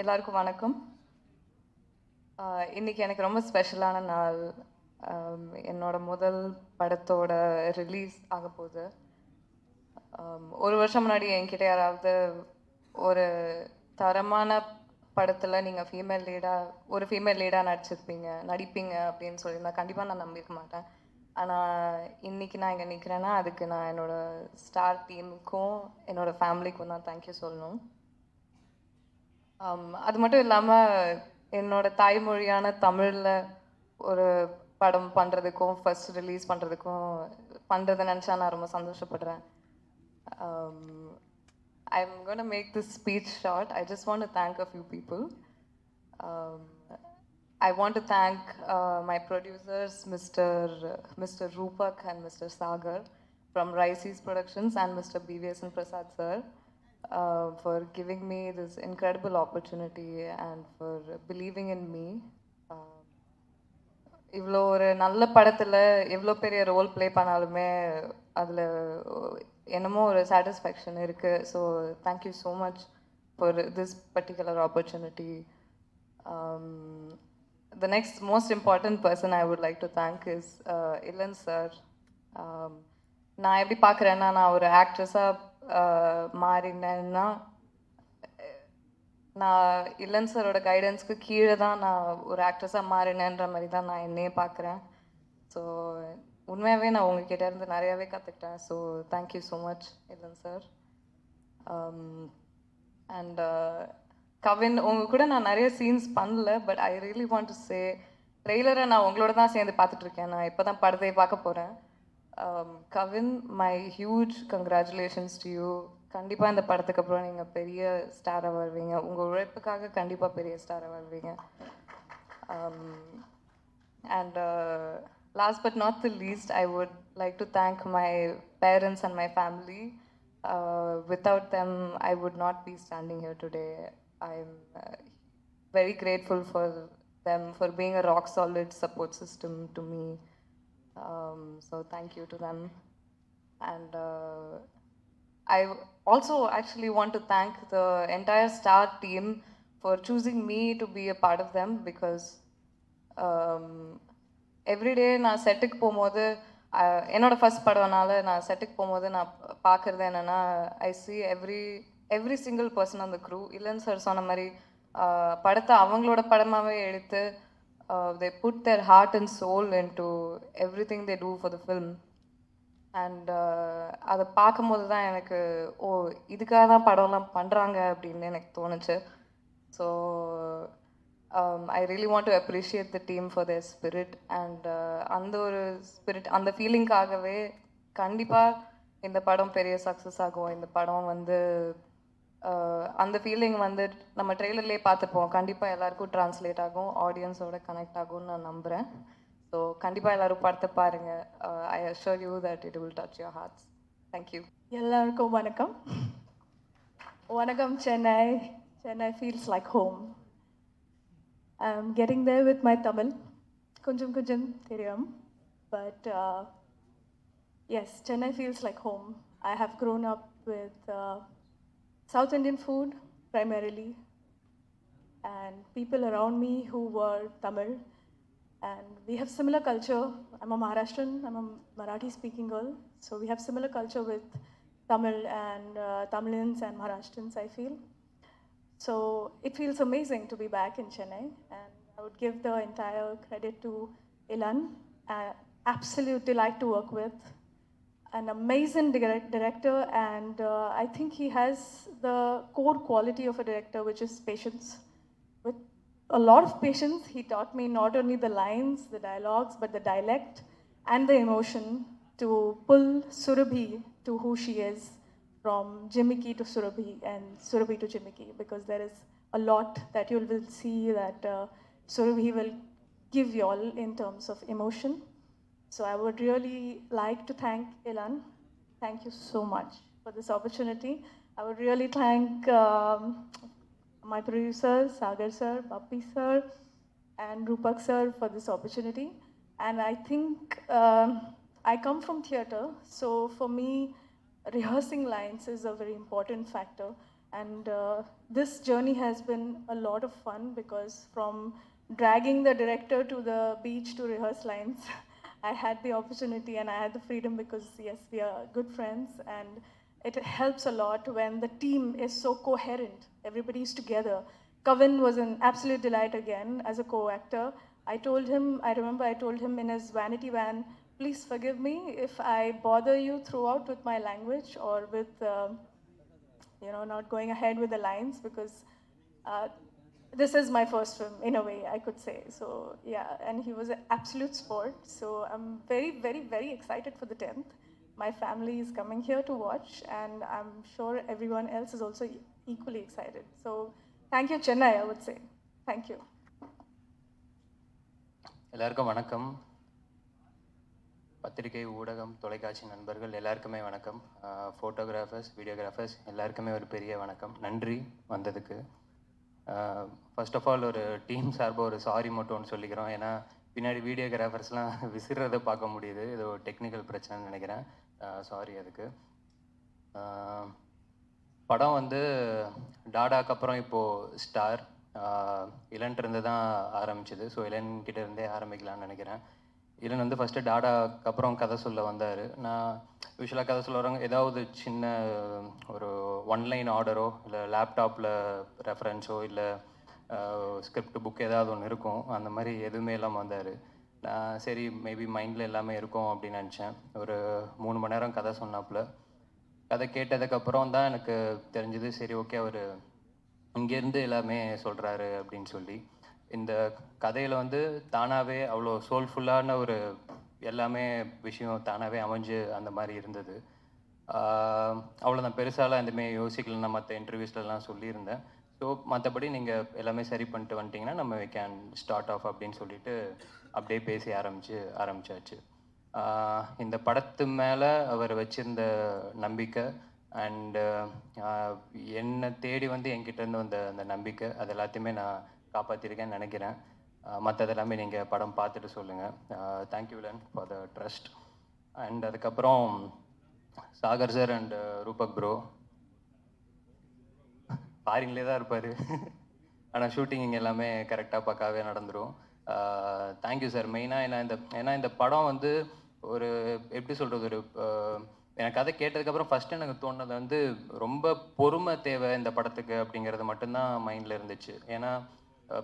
எல்லாருக்கும் வணக்கம். இன்றைக்கி இன்னைக்கு எனக்கு ரொம்ப ஸ்பெஷலான நாள். என்னோட முதல் படத்தோட ரிலீஸ் ஆக போகுது. ஒரு வருஷம் முன்னாடி என்கிட்ட யாராவது ஒரு தரமான படத்தில் நீங்கள் ஃபீமேல் லீடாக ஒரு ஃபீமேல் லீடாக நடிச்சிருப்பீங்க நடிப்பீங்க அப்படின்னு சொல்லியிருந்தா கண்டிப்பாக நான் நம்பியிருக்க மாட்டேன். ஆனால் இன்னைக்கு நான் இங்கே நிற்கிறேன்னா அதுக்கு நான் என்னோடய ஸ்டார் டீமுக்கும் என்னோடய ஃபேமிலிக்கும் தான் தேங்க்யூ சொல்லணும். அது மட்டும் இல்லாமல் என்னோட தாய்மொழியான தமிழில் ஒரு படம் பண்ணுறதுக்கும் ஃபர்ஸ்ட் ரிலீஸ் பண்ணுறதுக்கும் பண்ணுறதை நினச்சா நான் ரொம்ப சந்தோஷப்படுறேன் I am gonna make this speech short I just want to thank a few people I want to thank uh, my producers, Mr. Mr. Rupak and Mr. Sagar from Rice's Productions and Mr. BVS and Prasad sir uh, for giving me this incredible opportunity and for believing in me. Uh, இவ்வளோ ஒரு நல்ல படத்தில் எவ்வளோ பெரிய role play பண்ணாலுமே அதில் என்னமோ ஒரு சாட்டிஸ்ஃபேக்ஷன் இருக்குது so thank you so much for this particular opportunity the next most important person I would like to thank is uh, Ilan sir. Um, நான் எப்படி பார்க்குறேன்னா நான் ஒரு ஆக்ட்ரஸாக மாறினேன்னா நான் இல்லன் சரோட கைடன்ஸ்க்கு கீழே தான் நான் ஒரு ஆக்ட்ரஸாக மாறினேன்ற மாதிரி தான் நான் என்னையே பார்க்குறேன். ஸோ உண்மையாகவே நான் உங்ககிட்ட இருந்து நிறையாவே கற்றுக்கிட்டேன் so thank you so much Elan sir. Um, and uh, Kavin உங்க கூட நான் நிறைய சீன்ஸ் பண்ணல but I really want to say ட்ரெய்லரை நான் உங்களோட தான் சேர்ந்து பார்த்துட்ருக்கேன் நான் இப்போ தான் படத்தையே பார்க்க போகிறேன் Kavin my huge congratulations to you கண்டிப்பாக இந்த படத்துக்கு அப்புறம் நீங்கள் பெரிய ஸ்டாராக வருவீங்க உங்கள் உழைப்புக்காக கண்டிப்பாக பெரிய ஸ்டாராக வருவீங்க and last but not the least I would like to thank my parents and my family without them I would not be standing here today. I'm uh, very grateful for them for being a rock solid support system to me. Um, so thank you to them. And uh, I also actually want to thank the entire star team for choosing me to be a part of them because um, everyday நான் செட்டுக்கு போகும்போது என்னோட first படம்னால நான் செட்டுக்கு போகும்போது நான் பார்க்குறது என்னென்னா I see every every single person அந்த க்ரூ இல்லைன்னு சார் சொன்ன மாதிரி படத்தை அவங்களோட படமாகவே எடுத்து Uh, they put put heart and soul soul into everything they do for the and அதை பார்க்கும்போது தான் எனக்கு ஓ இதுக்காக தான் படம்லாம் பண்ணுறாங்க அப்படின்னு எனக்கு தோணுச்சு. So I really want to appreciate the team for the spirit and அந்த ஒரு ஸ்பிரிட் அந்த ஃபீலிங்காகவே கண்டிப்பாக இந்த படம் பெரிய சக்ஸஸ் ஆகும். இந்த படம் வந்து அந்த ஃபீலிங் வந்து நம்ம ட்ரெய்லர்லேயே பார்த்துப்போம் கண்டிப்பாக எல்லாருக்கும் ட்ரான்ஸ்லேட் ஆகும் ஆடியன்ஸோட கனெக்ட் ஆகும்னு நான் நம்புகிறேன் ஸோ கண்டிப்பாக எல்லோரும் படத்தை பாருங்கள் I assure you that it will touch your hearts thank you எல்லாருக்கும் வணக்கம். வணக்கம் Chennai. Chennai feels like home I am getting there with my Tamil கொஞ்சம் கொஞ்சம் தெரியும். But yes uh, Chennai feels like home I have grown up with South Indian food primarily, and people around me who were Tamil. And we have similar culture. I'm a Maharashtrian, I'm a Marathi speaking girl. So we have similar culture with Tamil and uh, Tamilins and Maharashtrians, I feel. So it feels amazing to be back in Chennai. And I would give the entire credit to Ilan. Uh, absolute delight to work with an amazing direct- director, and uh, I think he has the core quality of a director, which is patience. With a lot of patience, he taught me not only the lines, the dialogues, but the dialect and the emotion to pull Surabhi to who she is from Jimiki to Surabhi and Surabhi to Jimiki, because there is a lot that you will see that uh, Surabhi will give you all in terms of emotion. So I would really like to thank Ilan. Thank you so much for this opportunity. I would really thank um, my producers, Sagar sir, Papi sir, and Rupak sir for this opportunity. And I think um, I come from theatre, so for me, rehearsing lines is a very important factor. And uh, this journey has been a lot of fun because from dragging the director to the beach to rehearse lines, I had the opportunity and I had the freedom because, yes, we are good friends and it helps a lot when the team is so coherent. Everybody's together. Kavin was an absolute delight again as a co-actor. I told him, I remember I told him in his vanity van, please forgive me if I bother you throughout with my language or with, um you know, not going ahead with the lines because uh, this is my first film in a way, I could say. So yeah, and he was an absolute sport. So I'm very, very, very excited for the 10th. My family is coming here to watch, and I'm sure everyone else is also equally excited. So thank you, Chennai, I would say. Thank you. எல்லாருக்கும் வணக்கம் பத்திரிகை ஊடகம் தொலைக்காட்சி நண்பர்கள் எல்லாருக்குமே வணக்கம் photographers videographers எல்லாருக்குமே ஒரு பெரிய வணக்கம் நன்றி வந்ததுக்கு ஃபர்ஸ்ட் ஆஃப் ஆல் ஒரு டீம் சார்பாக ஒரு சாரி மட்டும் ஒன்று சொல்லிக்கிறோம். ஏன்னா பின்னாடி வீடியோகிராஃபர்ஸ்லாம் விசிறதை பார்க்க முடியுது. இது ஒரு டெக்னிக்கல் பிரச்சனைன்னு நினைக்கிறேன். சாரி அதுக்கு. படம் வந்து டாடாக்கு அப்புறம் இப்போது ஸ்டார் இளன் இருந்து தான் ஆரம்பிச்சது. ஸோ இளன் கிட்டே இருந்தே ஆரம்பிக்கலாம்னு நினைக்கிறேன். இளன் வந்து ஃபஸ்ட்டு டாடாக்கு அப்புறம் கதை சொல்ல வந்தார். நான் யூஸ்வலாக கதை சொல்ல வரவங்க ஏதாவது சின்ன ஒரு ஒன்லைன் ஆர்டரோ இல்லை லேப்டாப்பில் ரெஃபரன்ஸோ இல்லை ஸ்கிரிப்ட் புக் ஏதாவது ஒன்று இருக்கும். அந்த மாதிரி எதுவுமே இல்லாமல் வந்தார். நான் சரி மேபி மைண்டில் எல்லாமே இருக்கும் அப்படின்னு நினச்சேன். ஒரு மூணு மணி நேரம் கதை சொன்னாப்புல. கதை கேட்டதுக்கப்புறம் தான் எனக்கு தெரிஞ்சது சரி ஓகே அவர் இங்கேருந்து எல்லாமே சொல்கிறாரு அப்படின்னு சொல்லி. இந்த கதையில் வந்து தானாகவே அவ்வளோ சோல்ஃபுல்லான ஒரு எல்லாமே விஷயம் தானாகவே அமைஞ்சு அந்த மாதிரி இருந்தது. அவ்வளோதான் பெருசாலாம் எதுவுமே யோசிக்கலன்னா மற்ற இன்டர்வியூஸ்லலாம் சொல்லியிருந்தேன். ஸோ மற்றபடி நீங்கள் எல்லாமே சரி பண்ணிட்டு வந்துட்டீங்கன்னா நம்ம கேன் ஸ்டார்ட் ஆஃப் அப்படின்னு சொல்லிட்டு அப்படியே பேசி ஆரம்பிச்சு ஆரம்பிச்சாச்சு. இந்த படத்து மேலே அவர் வச்சிருந்த நம்பிக்கை அண்டு என்னை தேடி வந்து என்கிட்ட இருந்து வந்த அந்த நம்பிக்கை அது எல்லாத்தையுமே நான் காப்பாற்றிருக்கேன்னு நினைக்கிறேன். மற்றது எல்லாமே நீங்கள் படம் பார்த்துட்டு சொல்லுங்கள் தேங்க்யூ லன் ஃபார் த ட்ரஸ்ட் அண்ட் அதுக்கப்புறம் Sagar sir and uh, Rupak bro பாரிங்லே தான் இருப்பார். ஆனால் ஷூட்டிங் இங்கே எல்லாமே கரெக்டாக பக்காவே நடந்துடும் தேங்க்யூ சார் மெயினாக ஏன்னா இந்த ஏன்னா இந்த படம் வந்து ஒரு எப்படி சொல்கிறது ஒரு எனக்கு கதை கேட்டதுக்கப்புறம் ஃபஸ்ட்டு எனக்கு தோணுது வந்து ரொம்ப பொறுமை தேவை இந்த படத்துக்கு அப்படிங்கிறது மட்டும்தான் மைண்டில் இருந்துச்சு. ஏன்னா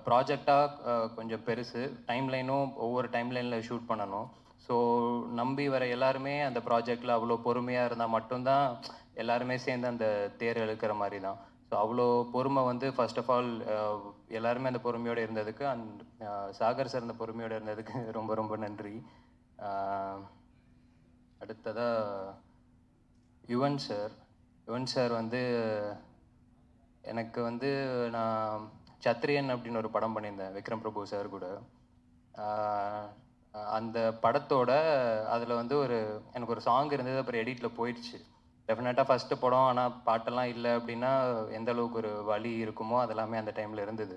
ப்ராஜெக்டாக கொஞ்சம் பெருசு. டைம் லைனும் ஒவ்வொரு டைம் லைனில் ஷூட் பண்ணணும். ஸோ நம்பி வர எல்லாருமே அந்த ப்ராஜெக்டில் அவ்வளோ பொறுமையாக இருந்தால் மட்டும்தான் எல்லாருமே சேர்ந்து அந்த தேர் இழுக்கிற மாதிரி தான். ஸோ அவ்வளோ பொறுமை வந்து ஃபர்ஸ்ட் ஆஃப் ஆல் எல்லாருமே அந்த பொறுமையோடு இருந்ததுக்கு அண்ட் சாகர் சார் அந்த பொறுமையோடு இருந்ததுக்கு ரொம்ப ரொம்ப நன்றி. அடுத்ததாக யுவன் சார் யுவன் சார் வந்து எனக்கு வந்து நான் சத்ரியன் அப்படின்னு ஒரு படம் பண்ணியிருந்தேன் விக்ரம் பிரபு சார் கூட. அந்த படத்தோட அதில் வந்து ஒரு எனக்கு ஒரு சாங் இருந்தது அப்புறம் எடிட்டில் போயிடுச்சு. டெஃபினட்டாக ஃபஸ்ட்டு படம் ஆனால் பாட்டெல்லாம் இல்லை அப்படின்னா எந்த அளவுக்கு ஒரு வலி இருக்குமோ அதெல்லாமே அந்த டைமில் இருந்தது.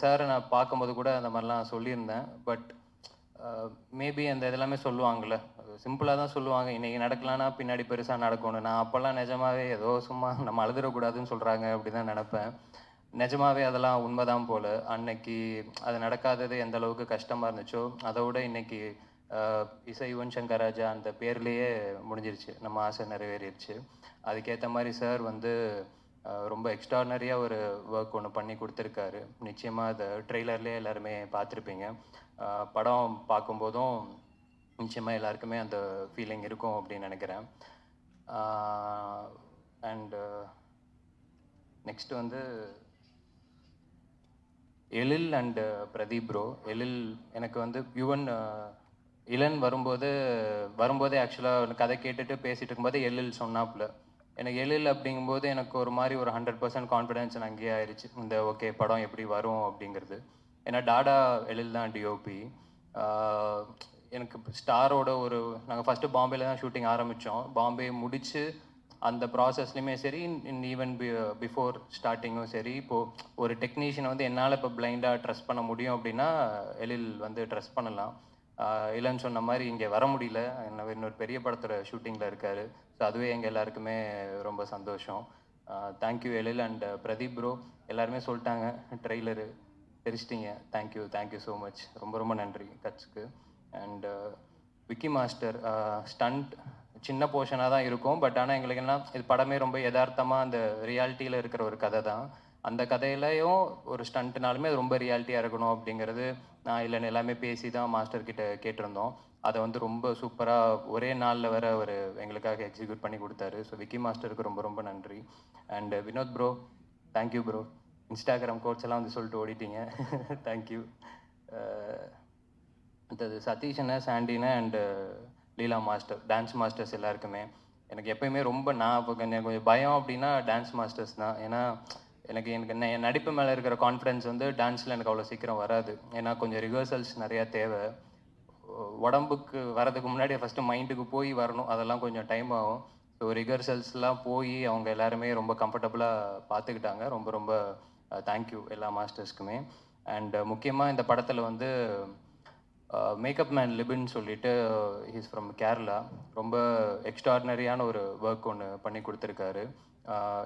சார் நான் பார்க்கும்போது கூட அந்த மாதிரிலாம் சொல்லியிருந்தேன் பட் மேபி அந்த இதெல்லாமே சொல்லுவாங்கள்ல சிம்பிளாக தான் சொல்லுவாங்க இன்றைக்கி நடக்கலான்னா பின்னாடி பெருசாக நடக்கணும் நான் அப்போல்லாம் நிஜமாவே ஏதோ சும்மா நம்ம அழுதுடக்கூடாதுன்னு சொல்கிறாங்க அப்படி தான் நினப்பேன். நிஜமாவே அதெல்லாம் உண்மைதான் போல. அன்னைக்கு அது நடக்காதது எந்த அளவுக்கு கஷ்டமாக இருந்துச்சோ அதை விட இன்னைக்கு இசை யுவன் சங்கர் ராஜா அந்த பேர்லேயே முடிஞ்சிருச்சு. நம்ம ஆசை நிறைவேறிடுச்சு அதுக்கேற்ற மாதிரி சார் வந்து ரொம்ப எக்ஸ்ட்ரானரியாக ஒரு ஒர்க் ஒன்று பண்ணி கொடுத்துருக்காரு. நிச்சயமாக அதை ட்ரெய்லர்லேயே எல்லாருமே பார்த்துருப்பீங்க. படம் பார்க்கும்போதும் நிச்சயமாக எல்லாருக்குமே அந்த ஃபீலிங் இருக்கும் அப்படின்னு நினைக்கிறேன். அண்டு நெக்ஸ்ட் வந்து Ezhil and uh, Pradeep bro Ezhil எனக்கு வந்து யுவன் uh, இளன் வரும்போது வரும்போதே ஆக்சுவலாக கதை கேட்டுட்டு பேசிகிட்டு இருக்கும்போது எழில் சொன்னாப்புல. எனக்கு எழில் அப்படிங்கும்போது எனக்கு ஒரு மாதிரி ஒரு ஹண்ட்ரட் பர்சன்ட் கான்ஃபிடென்ஸ் அங்கேயே ஆயிடுச்சு இந்த ஓகே படம் எப்படி வரும் அப்படிங்கிறது. ஏன்னா டாடா எழில் தான் டிஓபி எனக்கு ஸ்டாரோட ஒரு நாங்கள் ஃபஸ்ட்டு பாம்பேல தான் ஷூட்டிங் ஆரம்பித்தோம் பாம்பே முடித்து அந்த ப்ராசஸ்லையுமே சரி இன் ஈவன் பிஃபோர் ஸ்டார்டிங்கும் சரி இப்போது ஒரு டெக்னீஷியனை வந்து என்னால் இப்போ பிளைண்டாக ட்ரெஸ் பண்ண முடியும் அப்படின்னா எழில் வந்து ட்ரெஸ் பண்ணலாம். இல்லைன்னு சொன்ன மாதிரி இங்கே வர முடியல. என்ன இன்னொரு பெரிய படத்தோட ஷூட்டிங்கில் இருக்காரு. ஸோ அதுவே எங்கள் எல்லாருக்குமே ரொம்ப சந்தோஷம். Thank you Ezhil and Pradeep bro எல்லாருமே சொல்லிட்டாங்க. Trailer தெரிச்சிட்டிங்க. Thank you thank you so much ரொம்ப ரொம்ப நன்றி கட்ஸ்க்கு. அண்டு விக்கி மாஸ்டர் ஸ்டண்ட் சின்ன போர்ஷனாக தான் இருக்கும். பட் ஆனால் எங்களுக்கு என்ன இது படமே ரொம்ப யதார்த்தமாக அந்த ரியாலிட்டியில் இருக்கிற ஒரு கதை தான். அந்த கதையிலையும் ஒரு ஸ்டண்ட்னாலுமே அது ரொம்ப ரியாலிட்டியாக இருக்கணும் அப்படிங்கிறது நான் இல்லைன்னு எல்லாமே பேசி தான் மாஸ்டர் கிட்ட கேட்டிருந்தோம். அதை வந்து ரொம்ப சூப்பராக ஒரே நாளில் வர அவர் எங்களுக்காக எக்ஸிக்யூட் பண்ணி கொடுத்தாரு. ஸோ விக்கி மாஸ்டருக்கு ரொம்ப ரொம்ப நன்றி. And Vinod bro thank you bro Instagram quotes எல்லாம் வந்து சொல்லிட்டு ஓடிட்டீங்க. தேங்க்யூ uh, அடுத்தது சதீஷ் சதீஷனை சாண்டின and Leela master dance masters எல்லாருக்குமே. எனக்கு எப்பயுமே ரொம்ப நான் இப்போ எனக்கு கொஞ்சம் பயம் அப்படின்னா டான்ஸ் மாஸ்டர்ஸ் தான். ஏன்னா எனக்கு எனக்கு என்ன- என் நடிப்பு மேலே இருக்கிற கான்ஃபிடன்ஸ் வந்து டான்ஸில் எனக்கு அவ்வளோ சீக்கிரம் வராது. ஏன்னா கொஞ்சம் ரிஹர்சல்ஸ் நிறையா தேவை. உடம்புக்கு வரதுக்கு முன்னாடி ஃபஸ்ட்டு மைண்டுக்கு போய் வரணும். அதெல்லாம் கொஞ்சம் டைம் ஆகும். ஸோ ரிஹர்சல்ஸ்லாம் போய் அவங்க எல்லாருமே ரொம்ப கம்ஃபர்டபுளாக பார்த்துக்கிட்டாங்க ரொம்ப ரொம்ப தேங்க்யூ எல்லா மாஸ்டர்ஸ்க்குமே அண்ட் முக்கியமாக இந்த படத்தில் வந்து மேக்கப் மேன் லிபின் சொல்லிட்டு ஹீஸ் ஃப்ரம் கேரளா ரொம்ப எக்ஸ்ட்ராடினரியான ஒரு ஒர்க் ஒன்று பண்ணி கொடுத்துருக்காரு.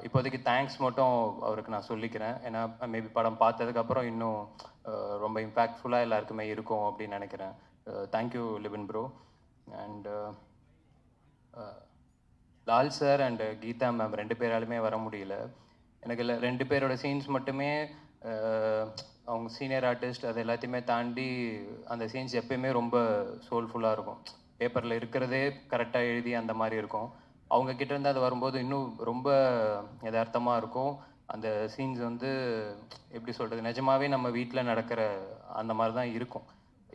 இப்போதைக்கு தேங்க்ஸ் மட்டும் அவருக்கு நான் சொல்லிக்கிறேன். ஏன்னா மேபி படம் பார்த்ததுக்கப்புறம் இன்னும் ரொம்ப இம்பேக்ட்ஃபுல்லாக எல்லாருக்குமே இருக்கும் அப்படின்னு நினைக்கிறேன். Thank you Libin bro and Lal sir and Geetha ma'am ரெண்டு பேராலுமே வர முடியல. எனக்கு இல்லை ரெண்டு பேரோட சீன்ஸ் மட்டுமே அவங்க சீனியர் ஆர்டிஸ்ட் அது எல்லாத்தையுமே தாண்டி அந்த சீன்ஸ் எப்பயுமே ரொம்ப சோல்ஃபுல்லாக இருக்கும். பேப்பரில் இருக்கிறதே கரெக்டாக எழுதி அந்த மாதிரி இருக்கும். அவங்க கிட்டேருந்து அது வரும்போது இன்னும் ரொம்ப யதார்த்தமாக இருக்கும். அந்த சீன்ஸ் வந்து எப்படி சொல்கிறது நிஜமாவே நம்ம வீட்டில் நடக்கிற அந்த மாதிரி தான் இருக்கும்.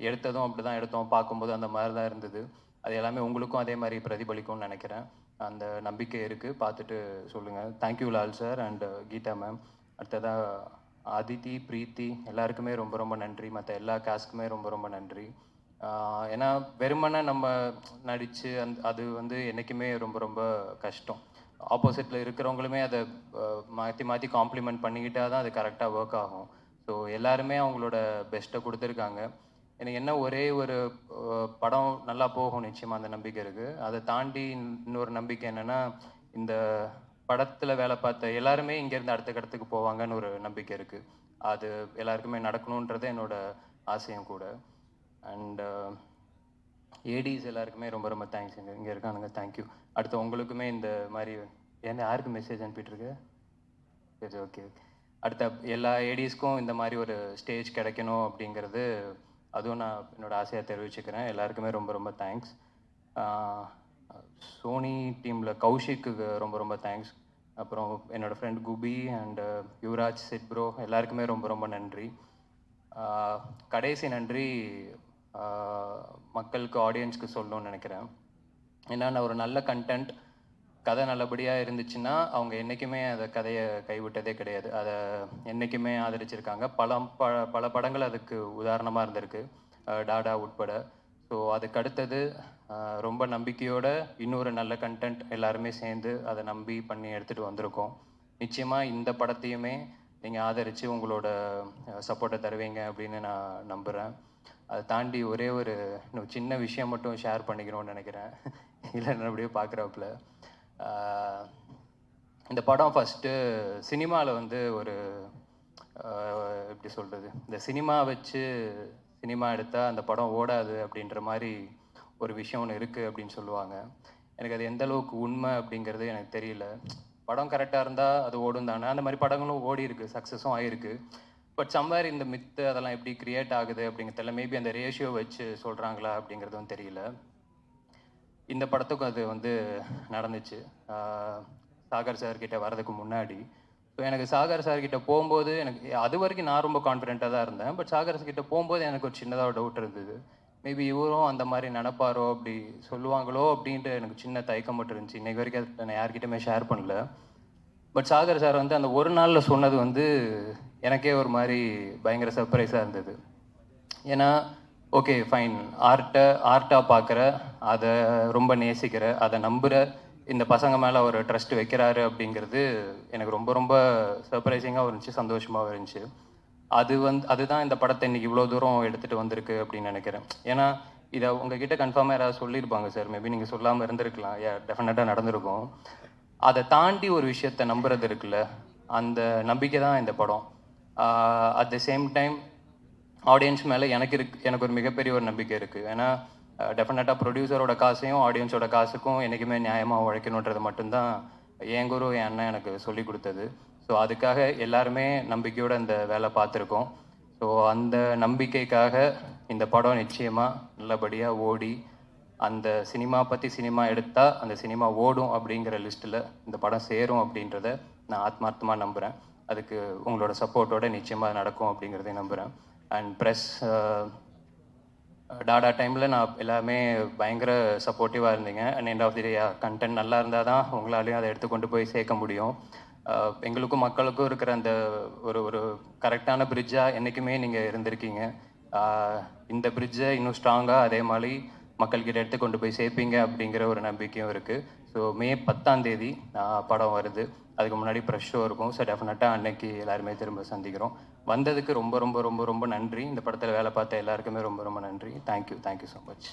எடுத்ததும் அப்படி தான் எடுத்தோம் பார்க்கும்போது அந்த மாதிரி தான் இருந்தது. அது எல்லாமே உங்களுக்கும் அதே மாதிரி பிரதிபலிக்கும்னு நினைக்கிறேன். அந்த நம்பிக்கை இருக்குது பார்த்துட்டு சொல்லுங்கள் thank you Lal sir and Geetha ma'am அடுத்ததாக அதித்தி பிரீத்தி எல்லாருக்குமே ரொம்ப ரொம்ப நன்றி. மற்ற எல்லா காஸ்க்குமே ரொம்ப ரொம்ப நன்றி. ஏன்னா வெறுமனை நம்ம நடித்து அந் அது வந்து என்றைக்குமே ரொம்ப ரொம்ப கஷ்டம். ஆப்போசிட்டில் இருக்கிறவங்களுமே அதை மாற்றி மாற்றி காம்ப்ளிமெண்ட் பண்ணிக்கிட்டால் தான் அது கரெக்டாக ஒர்க் ஆகும். ஸோ எல்லாருமே அவங்களோட பெஸ்ட்டை கொடுத்துருக்காங்க. எனக்கு என்ன ஒரே ஒரு படம் நல்லா போகும் நிச்சயமாக அந்த நம்பிக்கை இருக்குது அதை தாண்டி இன்னொரு நம்பிக்கை என்னென்னா இந்த படத்தில் வேலை பார்த்த எல்லாருமே இங்கேருந்து அடுத்த கடத்துக்கு போவாங்கன்னு ஒரு நம்பிக்கை இருக்குது அது எல்லாருக்குமே நடக்கணுன்றது என்னோட ஆசையும் கூட. அண்ட் ஏடிஸ் uh, எல்லாருக்குமே ரொம்ப ரொம்ப தேங்க்ஸ் இங்கே இங்கே இருக்கானுங்க. தேங்க்யூ அடுத்து உங்களுக்குமே இந்த மாதிரி என்ன யாருக்கு மெசேஜ் அனுப்பிட்டுருக்கு? சரி ஓகே ஓகே அடுத்த எல்லா ஏடிஸ்க்கும் இந்த மாதிரி ஒரு ஸ்டேஜ் கிடைக்கணும் அப்படிங்கிறது அதுவும் நான் என்னோடய ஆசையாக தெரிவிச்சுக்கிறேன். எல்லாருக்குமே ரொம்ப ரொம்ப தேங்க்ஸ் சோனி டீமில் கௌஷிக்கு ரொம்ப ரொம்ப தேங்க்ஸ் அப்புறம் என்னோடய friend Kubi and uh, Yuvaraj Sid bro எல்லாருக்குமே ரொம்ப ரொம்ப நன்றி. கடைசி நன்றி மக்களுக்கு ஆடியன்ஸ்க்கு சொல்லணும்னு நினைக்கிறேன். ஏன்னா ஒரு நல்ல கண்டென்ட் கதை நல்லபடியாக இருந்துச்சுன்னா அவங்க என்றைக்குமே அந்த கதையை கைவிட்டதே கிடையாது. அதை என்றைக்குமே ஆதரிச்சிருக்காங்க. பல ப பல படங்கள் அதுக்கு உதாரணமாக இருந்திருக்கு. டாடா உட்பட. ஸோ அதுக்கு அடுத்தது ரொம்ப நம்பிக்கையோட இன்னொரு நல்ல கண்டென்ட் எல்லாருமே சேர்ந்து அதை நம்பி பண்ணி எடுத்துகிட்டு வந்திருக்கோம். நிச்சயமாக இந்த படத்தையுமே நீங்கள் ஆதரித்து உங்களோட சப்போர்ட்டை தருவீங்க அப்படின்னு நான் நம்புகிறேன் அதை தாண்டி ஒரே ஒரு இன்னும் சின்ன விஷயம் மட்டும் ஷேர் பண்ணிக்கிறோம்னு நினைக்கிறேன். இல்லை அப்படியே பார்க்குறாப்புல இந்த படம் ஃபஸ்ட்டு சினிமாவில் வந்து ஒரு எப்படி சொல்கிறது இந்த சினிமா வச்சு சினிமா எடுத்தால் அந்த படம் ஓடாது அப்படின்ற மாதிரி ஒரு விஷயம் ஒன்று இருக்குது அப்படின்னு சொல்லுவாங்க. எனக்கு அது எந்த அளவுக்கு உண்மை அப்படிங்கிறது எனக்கு தெரியல. படம் கரெக்டாக இருந்தால் அது ஓடும் தானே. அந்த மாதிரி படங்களும் ஓடி இருக்குது சக்ஸஸும் ஆயிருக்கு. பட் சம்வேர் இந்த மித்து அதெல்லாம் எப்படி கிரியேட் ஆகுது அப்படிங்கிறதுல மேபி அந்த ரேஷியோ வச்சு சொல்கிறாங்களா அப்படிங்கிறதும் தெரியல. இந்த படத்துக்கும் அது வந்து நடந்துச்சு. சாகர் சார் கிட்டே வரதுக்கு முன்னாடி எனக்கு சாகர் சார் கிட்ட போகும்போது எனக்கு அது வரைக்கும் நான் ரொம்ப கான்ஃபிடென்ட்டாக தான் இருந்தேன். பட் சாகர் கிட்ட போகும்போது எனக்கு ஒரு சின்னதாக டவுட் இருந்தது. மேபி இவரும் அந்த மாதிரி நினப்பாரோ அப்படி சொல்லுவாங்களோ அப்படின்ட்டு எனக்கு சின்ன தயக்கம் மட்டும் இருந்துச்சு. இன்னைக்கு வரைக்கும் அதை நான் யார்கிட்டயுமே ஷேர் பண்ணல. பட் சாகர் சார் வந்து அந்த ஒரு நாளில் சொன்னது வந்து எனக்கே ஒரு மாதிரி பயங்கர சர்ப்ரைஸாக இருந்தது. ஏன்னா ஓகே ஃபைன் ஆர்ட்டை ஆர்ட்டாக பார்க்குற அதை ரொம்ப நேசிக்கிற அதை நம்புகிற இந்த பசங்க மேலே அவர் ட்ரஸ்ட் வைக்கிறாரு அப்படிங்கிறது எனக்கு ரொம்ப ரொம்ப சர்ப்ரைசிங்காக இருந்துச்சு சந்தோஷமாகவும் இருந்துச்சு. அது வந்து அதுதான் இந்த படத்தை இன்னைக்கு இவ்வளோ தூரம் எடுத்துகிட்டு வந்திருக்கு அப்படின்னு நினைக்கிறேன். ஏன்னா இதை உங்ககிட்ட கன்ஃபார்மாக யாராவது சொல்லியிருப்பாங்க சார் மேபி நீங்கள் சொல்லாமல் இருந்திருக்கலாம். ஏ டெஃபினட்டாக நடந்திருக்கும். அதை தாண்டி ஒரு விஷயத்த நம்புறது இருக்குல்ல அந்த நம்பிக்கை தான் இந்த படம். At the same time audience மேலே எனக்கு இருக்கு எனக்கு ஒரு மிகப்பெரிய ஒரு நம்பிக்கை இருக்குது ஏன்னா டெஃபினட்டாக ப்ரொடியூசரோட காசையும் ஆடியன்ஸோட காசுக்கும் என்றைக்குமே நியாயமாக உழைக்கணுன்றது மட்டும்தான் என் குரு என் அண்ணன் எனக்கு சொல்லி கொடுத்தது. ஸோ அதுக்காக எல்லாருமே நம்பிக்கையோட இந்த வேலை பார்த்துருக்கோம். ஸோ அந்த நம்பிக்கைக்காக இந்த படம் நிச்சயமாக நல்லபடியாக ஓடி அந்த சினிமா பற்றி சினிமா எடுத்தால் அந்த சினிமா ஓடும் அப்படிங்கிற லிஸ்ட்டில் இந்த படம் சேரும் அப்படின்றத நான் ஆத்மார்த்தமாக நம்புகிறேன் அதுக்கு உங்களோட சப்போர்ட்டோட நிச்சயமாக நடக்கும் அப்படிங்கிறதையும் நம்புகிறேன் அண்ட் ப்ரெஸ் டாடா டைமில் நான் எல்லாமே பயங்கர சப்போர்ட்டிவாக இருந்தீங்க. And end of the day content நல்லா இருந்தால் தான் உங்களாலையும் அதை எடுத்து கொண்டு போய் சேர்க்க முடியும். Uh, எங்களுக்கும் மக்களுக்கும் இருக்கிற அந்த ஒரு ஒரு கரெக்டான பிரிட்ஜாக என்றைக்குமே நீங்கள் இருந்திருக்கீங்க. Uh, இந்த பிரிட்ஜை இன்னும் ஸ்ட்ராங்காக அதே மாதிரி மக்கள்கிட்ட எடுத்து கொண்டு போய் சேர்ப்பீங்க அப்படிங்கிற ஒரு நம்பிக்கையும் இருக்குது ஸோ மே பத்தாம் தேதி படம் வருது. அதுக்கு முன்னாடி ப்ரெஷ் ஷோ இருக்கும். ஸோ டெஃபினட்டாக அன்னைக்கு எல்லாருமே திரும்ப சந்திக்கிறோம். வந்ததுக்கு ரொம்ப ரொம்ப ரொம்ப ரொம்ப நன்றி. இந்த படத்தில் வேலை பார்த்த எல்லாருக்குமே ரொம்ப ரொம்ப நன்றி. Thank you thank you so much